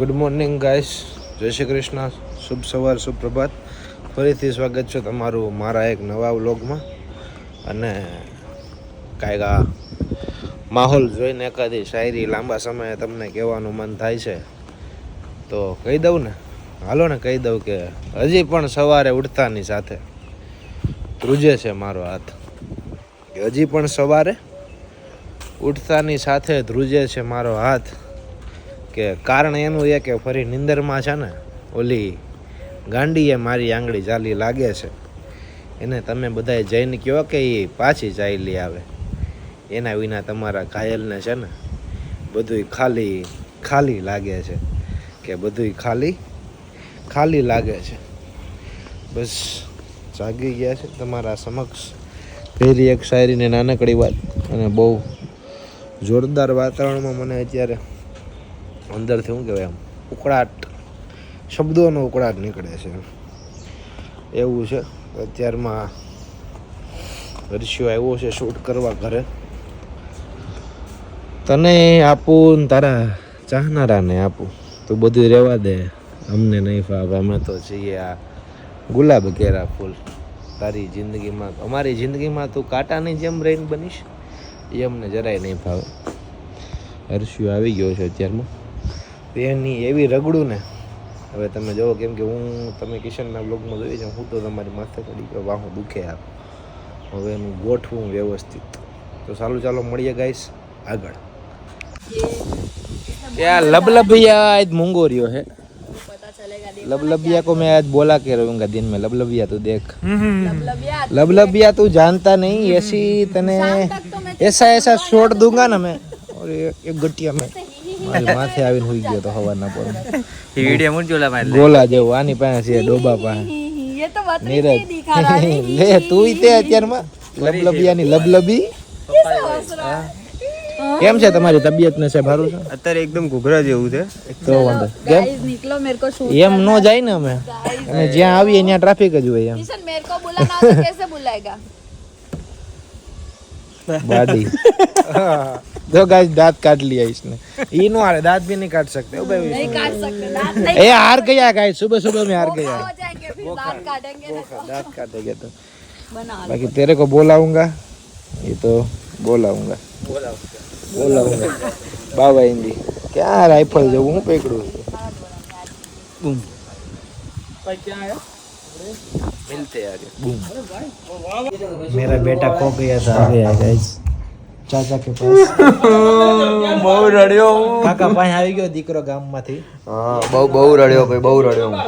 Good morning guys જય શ્રી કૃષ્ણ. શુભ સવાર, શુભ પ્રભાત. ફરીથી સ્વાગત છે તમારું મારા એક નવા વ્લોગમાં. અને કાંઈક આ માહોલ જોઈને એકાદી શાયરી લાંબા સમયે તમને કહેવાનું મન થાય છે. તો કહી દઉં ને, હાલો ને કહી દઉં કે હજી પણ સવારે ઉઠતાની સાથે ધ્રુજે છે મારો હાથ. હજી પણ સવારે ઉઠતાની સાથે ધ્રુજે છે મારો હાથ. કે કારણ એનું એ કે ફરી નિંદરમાં છે ને, ઓલી ગાંડીએ મારી આંગળી ચાલી લાગે છે. એને તમે બધાએ જઈને કહો કે એ પાછી ચાલી આવે. એના વિના તમારા ઘાયલને છે ને, બધુંય ખાલી ખાલી લાગે છે. કે બધુંય ખાલી ખાલી લાગે છે. બસ જાગી ગયા છે તમારા સમક્ષ. પહેરી એક શાયરીને નાનકડી વાત અને બહુ જોરદાર વાતાવરણમાં મને અત્યારે અંદરથી શું કહેવાય આમ, ઉકળાટ, શબ્દોનો ઉકળાટ નીકળે છે. એવું છે. અત્યારમાં હર્ષિયો આવ્યો છે શૂટ કરવા ઘરે. તને આપું તારા ચાહનારાને આપું. તો બધું રહેવા દે. અમને નહીં ફાવે. અમે તો છીએ આ ગુલાબ ઘેરા ફૂલ. તારી જિંદગીમાં, અમારી જિંદગીમાં તું કાંટાની જેમ રહીને બનીશ. એ અમને જરાય નહીં ફાવે. હર્ષિયો આવી ગયો છે અત્યારમાં. તેની એવી રગડું ને હવે તમે જુઓ કેમ કે હું તમે કિશનના બ્લોગમાં જોઈ છે હું તો તમારી માથે પડી ગયો વાહું દુખે આપ હવે એનું ગોઠવું વ્યવસ્થિત તો સારું ચાલો મળીએ ગાઈસ આગળ क्या लबलबिया आज मूंगो रियो है पता चलेगा देख लबलबिया को मैं आज बोला के रहूंगा दिन में लबलबिया तू देख लबलबिया लबलबिया तू जानता नहीं ऐसी तने तक तो मैं ऐसा ऐसा छोड़ दूंगा ना मैं और एक, एक गटिया में મારી માથે આવીને સુઈ ગયો તો સવારના પડે એ વિડિયો મૂળ જોલા માં ગોલા જેવું આની પાસે છે ડોબા પાસે. એ તો વાત નહીં લે તું તે અત્યારમાં? લબલબિયાની લબલબી? કેમ છે તમારી તબિયત ને છે સારું છે? અત્યારે એકદમ ઘૂઘરા જેવું છે. તો વાંધો. કેમ? નીકળો મેરે કો એમ નો જાય ને અમે. અમે જ્યાં આવીએ ત્યાં ટ્રાફિક જ હોય એમ. કિશન મેરે કો બોલાના કેસે બોલાયેગા? બાડી. दो गाइस दांत काट लिया इसने। ये नो आ रहे दांत भी नहीं काट सकते। ओ भाई नहीं काट सकते दांत नहीं ए हार गया गाइस सुबह सुबह में हार गया। हो जाएँगे फिर दांत काटेंगे। तो दांत काटेंगे तो। बना बाकी तेरे को बोलाऊँगा ये तो बोलाऊँगा। बोलाऊँगा। बाबा हिंदी। क्या राइफल जो हूँ? पकड़ू मिलते आगे। बूम। मेरा बेटा खो गया था। आ गया गाइस ચાચા કે પાસ. બહુ રડ્યો કાકા પાસે આવી ગયો દીકરો ગામમાંથી. હા બહુ બહુ રડ્યો ભાઈ બહુ રડ્યો હું.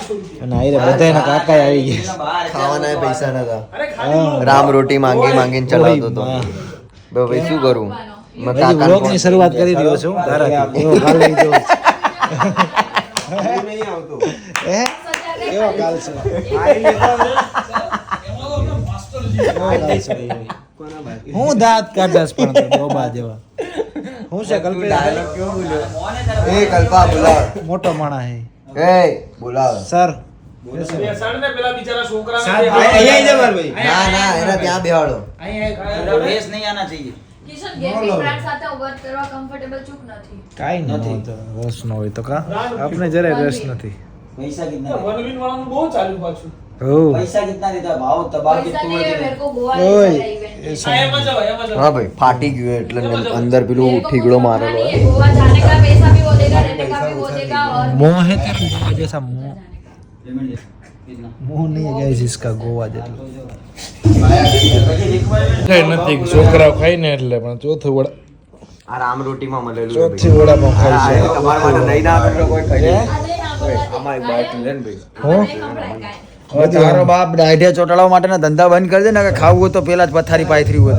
અને આયરે બધાયના કાકા આવી ગયા. ખાવાના પૈસા નતા રામ રોટી માંગી માંગીને ચલાવતો હતો. બે ભાઈ શું કરું? મેં વ્લોગની શરૂઆત કરી રહ્યો છું. તારાથી. એવો કાલ લઈ જાઉં હે એવો કાલ છે. હું દાંત કાઢસ પણ બોબા જેવા. હું છે કલ્પેશ એ કલ્પા બોલાવ. મોટો માણા હે એ બોલાવ. સર. આપણે જરાય રસ નથી. પૈસા કેટલા? વન વિન વાળાનું બહુ ચાલ્યું પાછું. હા ભાઈ ફાટી ગયો એટલે અંદર પેલું ઠીકડો મારેલો. મોહ ગોવા જેટલો. નથી છોકરાઓ ખાઈ એટલે પણ ચોથું વડા આ રામ રોટીમાં મળેલું ચોથી વડામાં નહીં કોઈ ખાઈ આમાં એક બાઈટ ને ભાઈ. હો? હવે તારો બાપ દાઢે ચોટાડવા માટેના ધંધા બંધ કરી દે ને કે ખાવું હોય તો પેલા જ પથારી પાથરી હોય.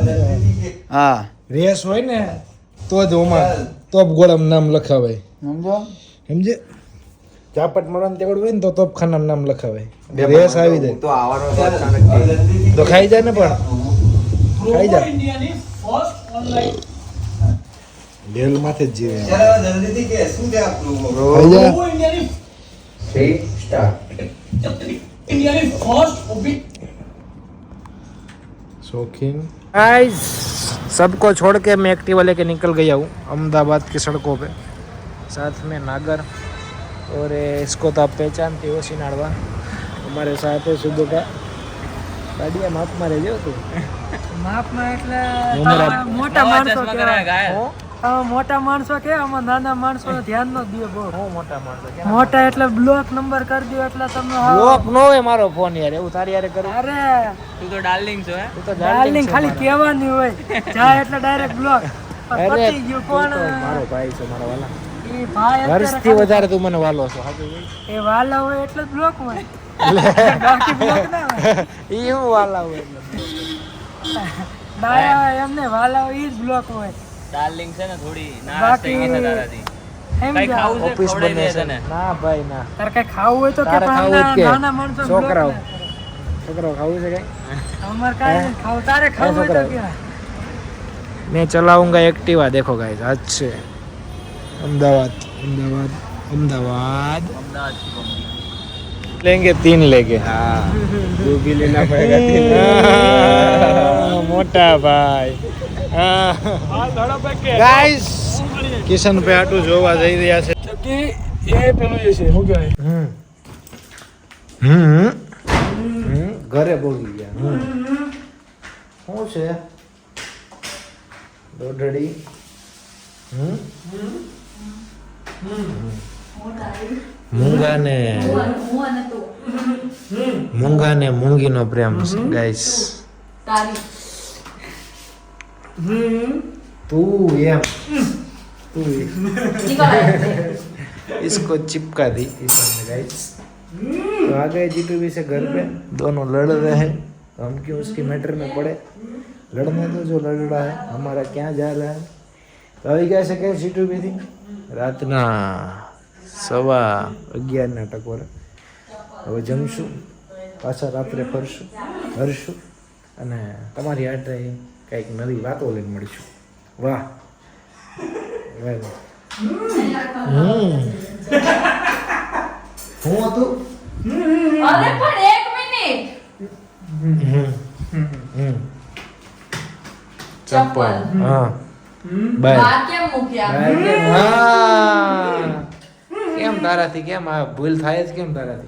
હા. રેસ હોય ને તો જ ઓમાં તોપ ગોળામાં નામ લખાવાય. સમજો? સમજે? ચાપટ મરણ તેવડ હોય ને તો તોપખાનામાં નામ લખાવાય. રેસ આવી જાય. તો આવવાનો તો ખાઈ જાય ને પણ. ખાઈ જાય ડેલ માથે જ જીવે. ખાઈ જા. शौकीन गाइस सबको छोड़ के मैं एक्टिवा लेके निकल गया हूँ अहमदाबाद की सड़कों पे साथ में नागर और इसको तो आप पहचानते हो सिनाड़वा हमारे साथ है सुबह का ગાડી માપ માં રહેજો તું માપમાં એટલે નંબર આપ. તમે મોટા માણસો કહેવાય મોટા માણસો કે આમાં નાના માણસો ધ્યાન ન દે બહુ. હું મોટા માણસો મોટા એટલે બ્લોક નંબર કરી દો એટલે તમને બ્લોક નો હોય મારો ફોન યાર એવું તારી યારે કરું? અરે! તું તો ડાર્લિંગ છો હે? તું તો ડાર્લિંગ ખાલી કહેવાની હોય. જા એટલે ડાયરેક્ટ બ્લોક અરે પતી ગયું કોણ? મારો ભાઈ છે મારો વાલા. એ ભાઈ અત્યારે વર્ષથી વધારે તું મને વાલો છો. એ વાલા હોય એટલે બ્લોક હોય. બાકી બ્લોક ના હોય. એ હું વાલા હોય એટલે. એમને વાલા હોય એ જ બ્લોક હોય. ડાર્લિંગ છે ને થોડી નારાજ બાકી- થઈ ગઈ છે તારાથી એમ કઈ જાઓ. ખાવું છે ઓફિસ ખવડાવી બને દે છે તને ના ભાઈ ના તારે કઈ ખાવું હોય તો કે તારે ખાવું જ નાના કે નાના માણસો block છોકરાઓ ને. છોકરાઓ ખાવું છે કઈ અમારે કાંઈ નહીં ખાવું તારે ખાવું હોય તો કે मैं चलाऊंगा एक्टिवा देखो गाइस आज से अहमदाबाद अहमदाबाद अहमदाबाद लेंगे तीन लेंगे हाँ તું બી લેના પડેગા मोटा भाई ગાઈસ કિશનભાઈ આટલું જોવા જઈ રહ્યા છે. એ પેલું જે છે શું કહેવાય? હમ. હમ. ઘરે બોલી ગયા શું છે? દોઢડી હમ. મૂંગા મૂંગાને. મૂંગાને મૂંગીનો પ્રેમ છે ગાઈસ તારી. તું એમ તું એમ. નીકળ इसको चिपका दी किशन ने गाइस तो आ गए जीतू भी से घर पे दोनों लड़ रहे हैं तो हम क्यों उसकी मैटर में पड़े लड़ने दो जो लड़ रहा है हमारा क्या जा रहा है તો આવી ગયા છે કે જીટુ બી થી રાતના સવા અગિયારના ટકોરે હવે જમશું પાછા રાત્રે ફરશું હરશું અને તમારી આટે કંઈક નવી વાતો લઈને મળીશું. વાહ. વાહ. વાહ. હમ. હું હતું? અરે પણ એક મિનિટ. ચપ્પલ. મૂક્યા. હા. કેમ તારાથી? કેમ આ ભૂલ થાય જ કેમ તારાથી?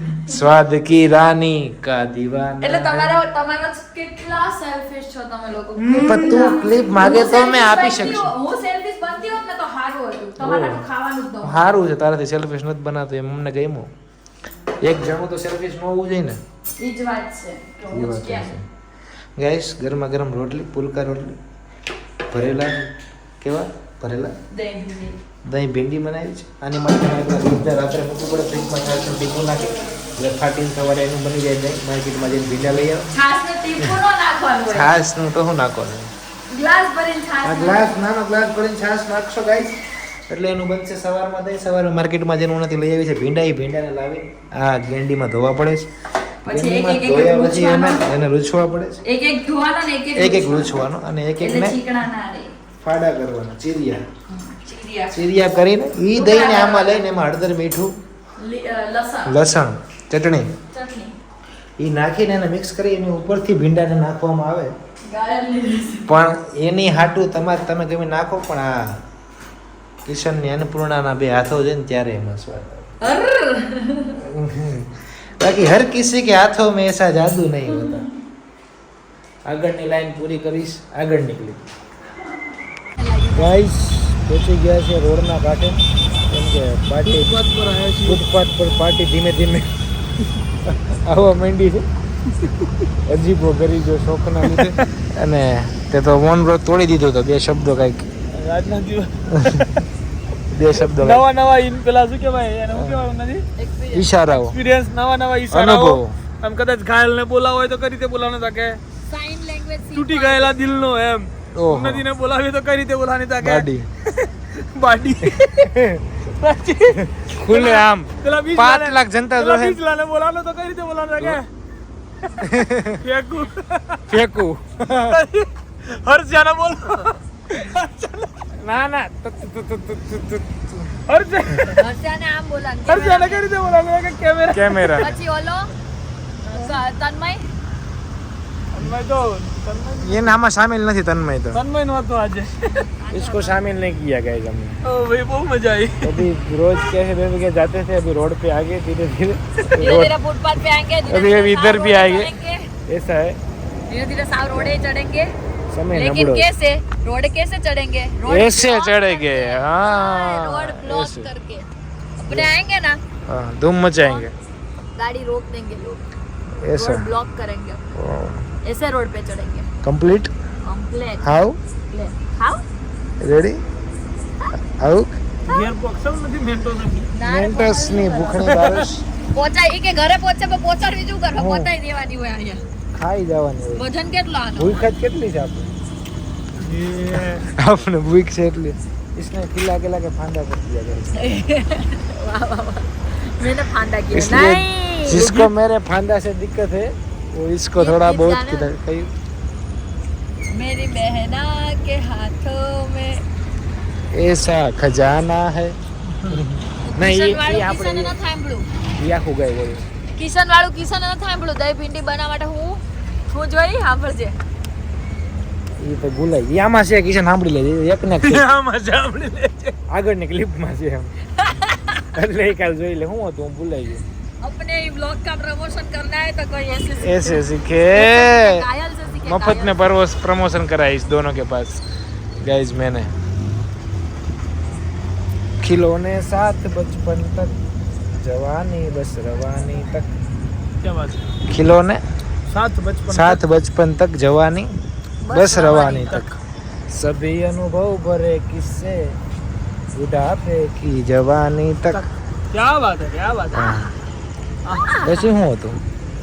સ્વાદ કી રાની કા દીવાના. એટલે તમારો તમારો કેટલા સેલ્ફિશ છો તમે લોકો. પણ તું ક્લિપ માગે તો મે આપી શકશું. હું સેલ્ફિશ બનતી હોત ને તો સારું હતું. તમારું ખાવાનું જ દો સારું છે તારાથી સેલ્ફિશ નથી બનાવતો એમ અમને ગમ્યું. એક જણું તો સેલ્ફિશ ન હોવું જોઈએ ને. એ જ વાત છે એ વાત છે. ગાઈસ ગરમા ગરમ રોટલી પુલકા રોટલી ભરેલા કેવા? ભરેલા? દહીં ભીંડી. બનાવી છે. આની માટે રાત્રે મૂકવું પડે ફ્રીજમાં ચાર્જર ભીગું નાખી. એટલે ફાટીને સવારે એનું બની જાય માર્કેટમાં જઈને ભીંડા લઈ આવે. છાશને તો શું નાખવાનું? ગ્લાસ ભરીને છાશ આ ગ્લાસ નાનો ગ્લાસ ભરીને છાશ નાખશો ગાઈસ એટલે એનું બનશે સવારમાં દહીં. સવારે માર્કેટમાં જઈને ઉનાથી લઈ આવી છે. ભીંડા એ ભીંડાને લાવી. આ ગેંડીમાં ધોવા પડે છે. પછી એક એક એક ધોયા પછી એને લૂછવા પડે છે. એક એક ધોવાનો ને એક એક એક એક અને એક એકને ચીકણા ના રહે ફાડા કરવાના ચીરિયા. ચીરિયા. ચીરિયા કરીને એ દઈને આમાં લઈને એમાં હળદર મીઠું લસણ. ચટણી? ચટણી. એ નાખીને એને મિક્સ કરી એની ઉપરથી ભીંડાને નાખવામાં આવે. પણ એની હાટું તમારે તમે ગમે નાખો પણ આ કિશનની અન્નપૂર્ણાના બે હાથો છે ને ત્યારે એમાં સ્વાદ બાકી હર કિસી કે હાથો મેં એસા જાદુ નહીં હોતા. આગળની લાઈન પૂરી કરીશ આગળ નીકળી. ગાઈસ પહોંચી ગયા છે રોડના કાંઠે. કેમ કે પાર્ટી ફૂટપાથ પર પાર્ટી ધીમે ધીમે આવવા માંડી છે. અજીબો કરી જો શોખના લીધે. અને તે તો મૌન વ્રત તોડી દીધો તો બે શબ્દો કાંઈક. આજના દિવસ. બે શબ્દો નવા નવા ઇન પેલા શું કહેવાય એને શું કહેવાય નથી ઈશારાઓ. એક્સપિરિયન્સ નવા નવા ઈશારાઓ. અનુભવ. આમ કદાચ ઘાયલ ને બોલાવો હોય તો કઈ રીતે બોલાવવાનું તાકે તૂટી ગયેલા દિલનો એમ. ઓહો. નદીને બોલાવી તો કઈ રીતે બોલાવવાની તાકે ગાડી બાડી. ખુલ્લે આમ. પેલા બીજ પાંચ લાખ જનતા પેલા જો હે. બીજ બોલાવવાનો તો કઈ રીતે બોલાવો કે? ફેકુ. ફેકુ. હર્ષિયાને બોલ. ના ના. ત- ત- ત- ત- ત- ત- ત- હર્ષિયા આમ બોલાવે હર્ષિયાને કઈ રીતે બોલાવે કે કેમેરા? કેમેરા. પછી ઓલો તન્મય? તન્મય તો તન્મય ये नामा शामिल नहीं तन्मय तो તન્મય નો હતો આજે इसको शामिल नहीं किया गया हमने ઓ ભાઈ બહુ મજા આવી अभी रोज कैसे बेबी के जाते थे अभी रोड पे आगे धीरे धीरे धीरे धीरे फुटपाथ पे आएंगे धीरे अभी धीरे अभी इधर साव भी रोडे आएंगे। चढ़ेंगे। ऐसा है धीरे धीरे साव रोडे चढ़ेंगे समय लेकिन नबड़ो कैसे रोड कैसे चढ़ेंगे रोड ऐसे block चढ़ेंगे करके। हाँ रोड ब्लॉक ऐसे करके अपने आएंगे ना हाँ धूम मचाएंगे गाड़ी रोक देंगे लोग ऐसा रोड ब्लॉक करेंगे ऐसे रोड पे चढ़ेंगे complete complete how how ready આવું ઘેર પોક્ષલ નથી મેન્ટો નથી મેન્ટસ ની ભૂખણી બારસ પહોંચાય ઈ કે ઘરે પહોંચે પણ પહોંચાડવી શું કરવા હા. પહોંચાઈ દેવાની હોય અહીંયા ખાઈ જવાની હોય વજન કેટલો આનો ભૂખ જ કેટલી છે આપણે આપણે ભૂખ છે એટલી इसने खिला खिला के फांदा कर दिया घर વાહ વાહ વાહ मैंने फांदा किया इसलिए नहीं जिसको मेरे फांदा से दिक्कत है वो इसको ये थोड़ा गीत बहुत गाना। किधर कहीं मेरी बहना के हाथों में ऐसा खजाना है નહીં કિશન એ- એ વાળું કિશને આપણે નથી સાંભળ્યું એ આખું ગાય બોલું કિશન વાળું કિશને નથી સાંભળ્યું દહીં ભીંડી બનાવવા માટે હું હું જોઈ સાંભળજે એ તો ભૂલાઈ ગઈ આમાં છે કિશન સાંભળી લેજે એક ને એક છે. આમાં સાંભળી લેજે આગળની ક્લિપમાં છે એમ એટલે એ કાલ જોઈ લે હું હતું હું ભૂલાઈ ગયું अपने ब्लॉग का प्रमोशन करना है तो कोई ऐसे ऐसे सीखे मुफ़्त में। प्रमोशन करा इस दोनों के पास गाइज़ मैंने खिलौने साथ बचपन तक जवानी बस रवानी तक। क्या बात है? खिलौने साथ बचपन साथ बचपन तक जवानी बस बस रवानी रवानी तक। सभी अनुभव भरे किससे बुढ़ापे की जवानी तक। क्या बात है क्या बात है। પછી હું હતું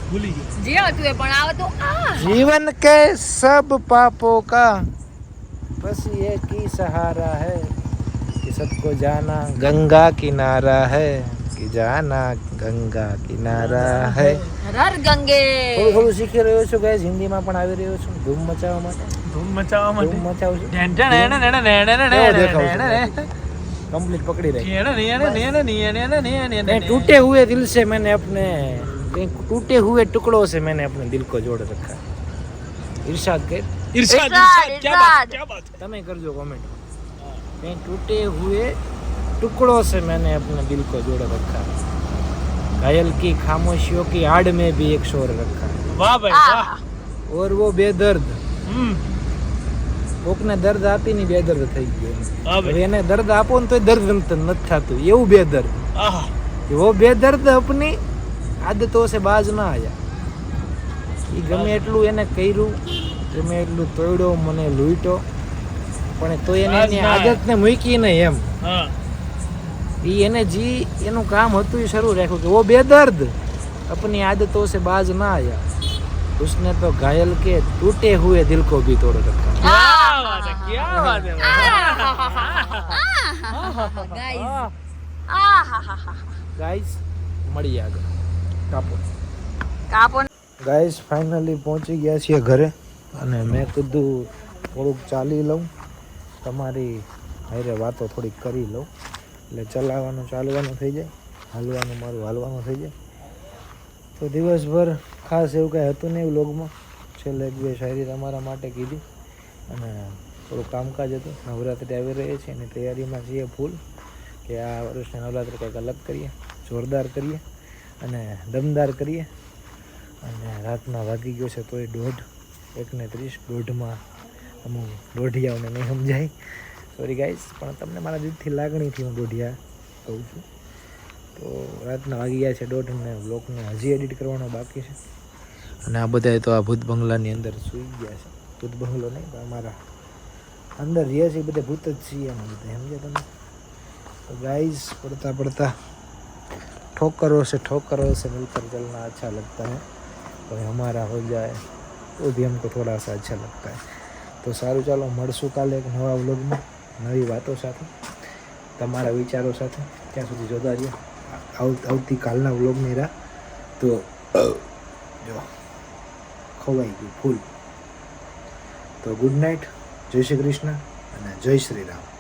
ભૂલી ગયો જે હતું એ પણ આવતું આ जीवन के सब पापों का बस एक ही सहारा है कि सबको जाना गंगा किनारा है कि जाना गंगा કિનારા है રર ગંગે થોડું થોડું શીખી રહ્યો છું ગાઈસ હિન્દીમાં પણ આવી રહ્યો છું ધૂમ મચાવવા માટે ધૂમ મચાવવા માટે ધૂમ મચાવું છું ઢેન ઢેન ઢેન ઢેન ઢેન ઢેન કેવો ઢેન દેખાવ ઢેન છું ઢેન કમ્પ્લીટ પકડી રહી ઢેન ઢેન ઢેન ઢેન ઢેન ઢેન ઢેન नहीं टूटे हुए दिल से मैंने अपने कहीं टूटे हुए टुकड़ों से मैंने अपने दिल को जोड़ रखा है इरशाद के इरशाद इरशाद, इरशाद क्या बात इरशाद। क्या बात તમે કરજો કોમેન્ટ कहीं टूटे हुए टुकड़ों से मैंने अपने दिल को जोड़ रखा है घायल की खामोशियों की आड़ में भी एक शोर रखा है वाह भाई वाह આ और वो बेदर्द હમ કોકને દર્દ આપીને બેદર્દ થઈ ગયો હા હવે ભાઈ એને દર્દ આપો ને તો દર્દ નથી થતું એવું બેદર્દ આહ कि वो बेदर्द अपनी आदतों से बाज ना आया એ ગમે એટલું એને કર્યું ગમે એટલું તોડ્યો મને લૂંટ્યો પણ તો એને બાજ એની ના આયા. આદતને મૂકી નહીં એમ હા એ એને જી એનું કામ હતું એ શરૂ રાખ્યું કે વો બેદર્દ अपनी आदतों से बाज ना आया उसने तो घायल के टूटे हुए दिल को भी तोड़ रखा क्या बात है क्या बात है ગાઈસ આ હા હા હા ગાઈસ મળીએ આગળ કાપો કાપો ગાઈસ ફાઇનલી પહોંચી ગયા છીએ ઘરે અને મેં કીધું થોડુંક ચાલી લઉં તમારી હારે વાતો થોડીક કરી લઉં એટલે ચલાવવાનું ચાલવાનું થઈ જાય હાલવાનું મારું હાલવાનું થઈ જાય તો દિવસભર ખાસ એવું કાંઈ હતું નહીં વ્લોગમાં છેલ્લે એક બે શાયરી તમારા માટે કીધી અને થોડું કામકાજ હતું. નવરાત્રિ આવી રહી છે એની તૈયારીમાં છીએ ફૂલ કે આ વર્ષની નવરાત્રિ કંઈક અલગ કરીએ, જોરદાર કરીએ અને દમદાર કરીએ. અને રાતના વાગી ગયો છે તોય દોઢ એકને ત્રીસ દોઢમાં અમુક દોઢિયાઓને નહીં સમજાય. સોરી ગાઈસ પણ તમને મારા દિલથી લાગણીથી હું દોઢિયા કહું છું. તો રાતના વાગી ગયા છે દોઢ ને બ્લોગને હજી એડિટ કરવાનો બાકી છે. અને આ બધાય તો આ ભૂત બંગલાની અંદર સૂઈ ગયા છે. ભૂત બંગલો નહીં પણ અમારા અંદર રહીએ છીએ બધે ભૂત જ છીએ અમે બધા સમજ્યા તમે તો ગાઈસ પડતા પડતા ठोकरों से ठोकरों से मिलकर चलना अच्छा लगता है और हमारा हो जाए तो भी हमको थोड़ा सा अच्छा लगता है તો સારું ચાલો મળશું કાલે એક નવા વ્લોગમાં નવી વાતો સાથે તમારા વિચારો સાથે ત્યાં સુધી જોતા રહ્યો આવ આવતીકાલના વ્લોગની રાહ તો જો ખવાઈ ગયું ફૂલ તો ગુડ નાઇટ જય શ્રી કૃષ્ણ અને જય શ્રી રામ.